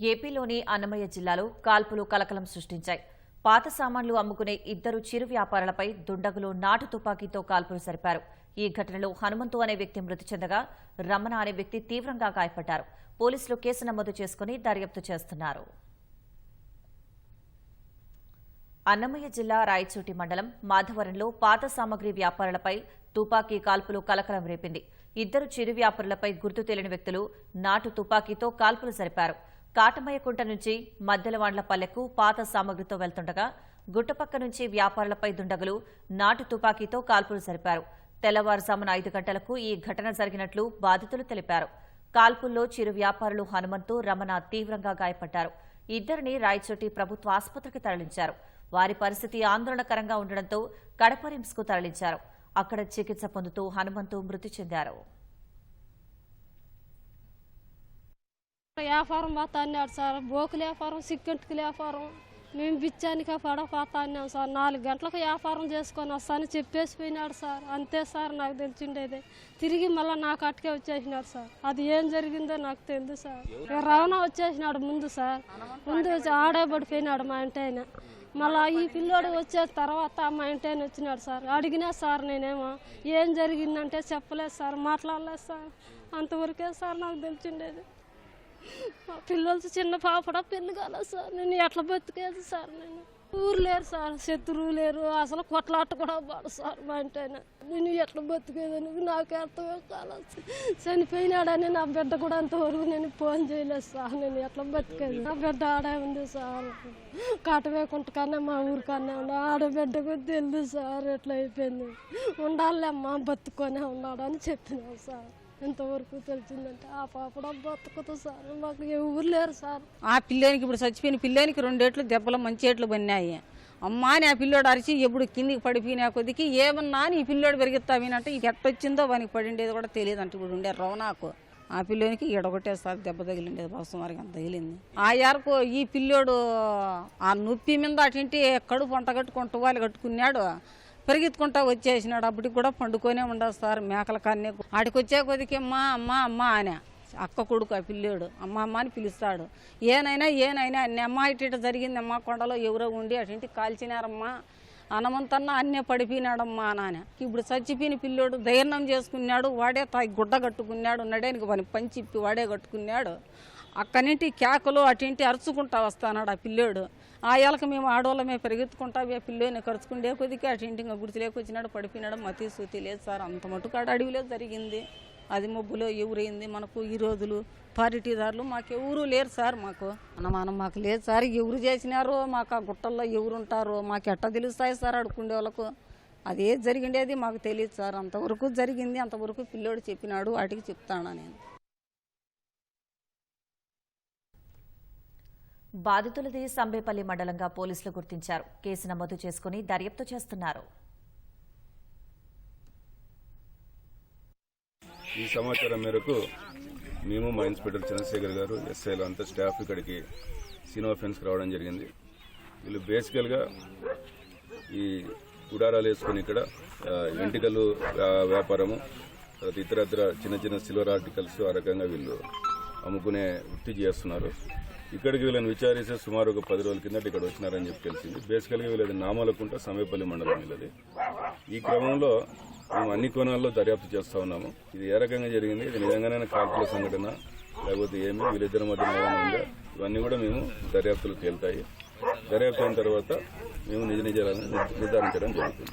ఏపీలోని అన్నమయ్య జిల్లాలో కాల్పులు కలకలం సృష్టించాయి. పాత సామాన్లు అమ్ముకునే ఇద్దరు చిరు వ్యాపారులపై దుండగులు నాటు తుపాకీతో కాల్పులు జరిపారు. ఈ ఘటనలో హనుమంతు అనే వ్యక్తి మృతి చెందగా రమణ అనే వ్యక్తి తీవ్రంగా గాయపడ్డారు. పోలీసులు కేసు నమోదు చేసుకుని దర్యాప్తు చేస్తున్నారు. అన్నమయ్య జిల్లా రాయచోటి మండలం మాధవరంలో పాత సామగ్రి వ్యాపారులపై తుపాకీ కాల్పులు కలకలం రేపింది. ఇద్దరు చిరు వ్యాపారులపై గుర్తు తెలియని వ్యక్తులు నాటు తుపాకీతో కాల్పులు జరిపారు. కాటమయ్యకుంట నుంచి మద్దెలవాండ్లపల్లెకు పాత సామగ్రితో వెళ్తుండగా గుట్టపక్క నుంచి వ్యాపారులపై దుండగులు నాటు తుపాకీతో కాల్పులు జరిపారు. తెల్లవారుజామున ఐదు గంటలకు ఈ ఘటన జరిగినట్లు బాధితులు తెలిపారు. కాల్పుల్లో చిరు వ్యాపారులు హనుమంతు రమణ తీవ్రంగా గాయపడ్డారు. ఇద్దరిని రాయచోటి ప్రభుత్వ ఆసుపత్రికి తరలించారు. వారి పరిస్థితి ఆందోళనకరంగా ఉండడంతో కడప రిమ్స్కు తరలించారు. అక్కడ చికిత్స పొందుతూ హనుమంతు మృతి చెందారు. వ్యాపారం పోతా అన్నాడు సార్. బోకుల వ్యాపారం సిక్కెంటుకు వ్యాపారం మేము బిచ్చానికి పడపోతా అన్నాం సార్. నాలుగు గంటలకు వ్యాపారం చేసుకొని వస్తాను చెప్పేసి పోయినాడు సార్. అంతే సార్ నాకు తెలిసిండేది. తిరిగి మళ్ళీ నాకు అట్టుకే వచ్చేసినాడు సార్. అది ఏం జరిగిందో నాకు తెలియదు సార్. ఇక రవాణా వచ్చేసినాడు ముందు సార్. ముందు ఆడే పడిపోయినాడు మా ఇంటి ఆయన. మళ్ళా ఈ పిల్లోడు వచ్చే తర్వాత మా ఇంటి ఆయన వచ్చినాడు సార్. అడిగినా సార్ నేనేమో ఏం జరిగిందంటే చెప్పలేదు సార్. మాట్లాడలేదు సార్. అంతవరకే సార్ నాకు తెలిసిండేది. మా పిల్లలు చిన్న పాపడ పెళ్ళి కాలేదు సార్? నేను ఎట్లా బతికేది సార్ నేను? ఊరు లేరు సార్ శత్రువు లేరు. అసలు కొట్లాట కూడా పడు సార్ మా ఇంటైనా నేను ఎట్లా బతికేదని నాకు అర్థమే కాలేదు చనిపోయినాడని నా బిడ్డ కూడా అంతవరకు నేను ఫోన్ చేయలేదు సార్. నేను ఎట్లా బతికేది? నా బిడ్డ ఆడే ఉంది సార్. కాటవేకుంట కన్నా మా ఊరు కన్నా ఉంది ఆడబిడ్డ కూడా తెలియదు సార్ ఎట్లా అయిపోయింది. ఉండాలమ్మా బతుకొనే ఉన్నాడని చెప్పినాం సార్. ఎంతవరకు తెలిసిందంటే ఆ పాపడ బతుకుతుంది సార్. మాకు ఎవరు లేరు సార్. ఆ పిల్లనికి ఇప్పుడు చచ్చిపోయిన పిల్లనికి రెండేట్లు దెబ్బలు మంచి ఏట్లు పడినాయి అమ్మా అని ఆ పిల్లోడు అరిచి ఎప్పుడు కిందికి పడిపోయినా కొద్దికి ఏమన్నా అని ఈ పిల్లోడు పెరిగిస్తావినంటే ఇది ఎట్టొచ్చిందో వానికి పడిండేది కూడా తెలియదు అంటే ఇప్పుడు ఉండే రవణాకు. ఆ పిల్లోనికి ఎడగొట్టేసారి దెబ్బ తగిలిండేది బసం వారికి అంత తగిలింది. ఆ ఎరకు ఈ పిల్లోడు ఆ నొప్పి మీద అటింటి కడుపు వంట కట్టుకుంటూ వాళ్ళు కట్టుకున్నాడు. పరిగెత్తుకుంటా వచ్చేసినాడు. అప్పటికి కూడా పండుకొనే ఉండదు సార్ మేకల కన్నే ఆడికి వచ్చే కొద్దికి అమ్మా అమ్మా అమ్మ అనే. అక్క కొడుకు ఆ పిల్లాడు అమ్మ అమ్మ అని పిలుస్తాడు. ఏనైనా ఏనైనా అన్ని అమ్మ ఇటు ఇటు జరిగింది అమ్మ కొండలో ఎవరో ఉండి అటు కాల్చినారమ్మా. హనుమంతన్న అన్నే పడిపోయినాడమ్మా నాన్న. ఇప్పుడు చచ్చిపోయిన పిల్లోడు ధైర్యం చేసుకున్నాడు వాడే తాయి గుడ్డ కట్టుకున్నాడు నడేనికి పని పంచిప్పి వాడే కట్టుకున్నాడు. అక్కనింటి కేకలు అటింటి అరుచుకుంటా వస్తానాడు ఆ పిల్లోడు. ఆ ఏళ్ళకి మేము ఆడవాళ్ళమే పెరిగెత్తుకుంటా ఆ పిల్లోని ఖర్చుకుండే కొద్దికి అటింటి ఇంకా గుడిసెలేకి పడిపోయినాడు మతి సూతి లేదు సార్ అంత మటుకాడ అడవిలో జరిగింది. అది మబ్బులో ఎవరైంది మనకు ఈ రోజులు. పారిటీదారులు మాకు ఎవరు లేరు సార్ మాకు. అనుమానం మాకు లేదు సార్. ఎవరు చేసినారో మాకు ఆ గుట్టల్లో ఎవరుంటారో మాకు ఎట్ట తెలుస్తాయి సార్ అడుకుండే వాళ్ళకు. అది ఏది జరిగిండేది మాకు తెలియదు సార్. అంతవరకు జరిగింది అంతవరకు పిల్లోడు చెప్పినాడు వాటికి చెప్తాను నేను. బాధితులది సంబేపల్లి మండలంగా పోలీసులు గుర్తించారు. కేసు నమోదు చేసుకుని దర్యాప్తు చేస్తున్నారు. ఈ సమాచారం మేరకు మేము మా ఇన్స్పెక్టర్ చంద్రశేఖర్ గారు ఎస్ఐలు అంతా స్టాఫ్ ఇక్కడికి సినిమా ఫెన్స్కి రావడం జరిగింది. వీళ్ళు బేసికల్గా ఈ గుడారాలు వేసుకొని ఇక్కడ వెంటికలు వ్యాపారము తర్వాత ఇతరత్ర చిన్న చిన్న సిల్వర్ ఆర్టికల్స్ ఆ రకంగా వీళ్ళు అమ్ముకునే వృత్తి చేస్తున్నారు. ఇక్కడికి వీళ్ళని విచారిస్తే సుమారు ఒక పది రోజుల కిందట ఇక్కడ వచ్చినారని చెప్పి తెలిసింది. బేసికల్గా వీళ్ళది నామాలకుంట సమయపల్లి మండలం వీళ్ళది. ఈ క్రమంలో మేము అన్ని కోణాల్లో దర్యాప్తు చేస్తా ఉన్నాము. ఇది ఏ రకంగా జరిగింది? ఇది నిజంగానే కాల్పుల సంఘటన లేకపోతే ఏమి? వీళ్ళిద్దరి మధ్య ఉందా? ఇవన్నీ కూడా మేము దర్యాప్తులు తేలుతాయి. దర్యాప్తు అయిన తర్వాత మేము నిజ నిజాలను నిర్ధారించడం జరుగుతుంది.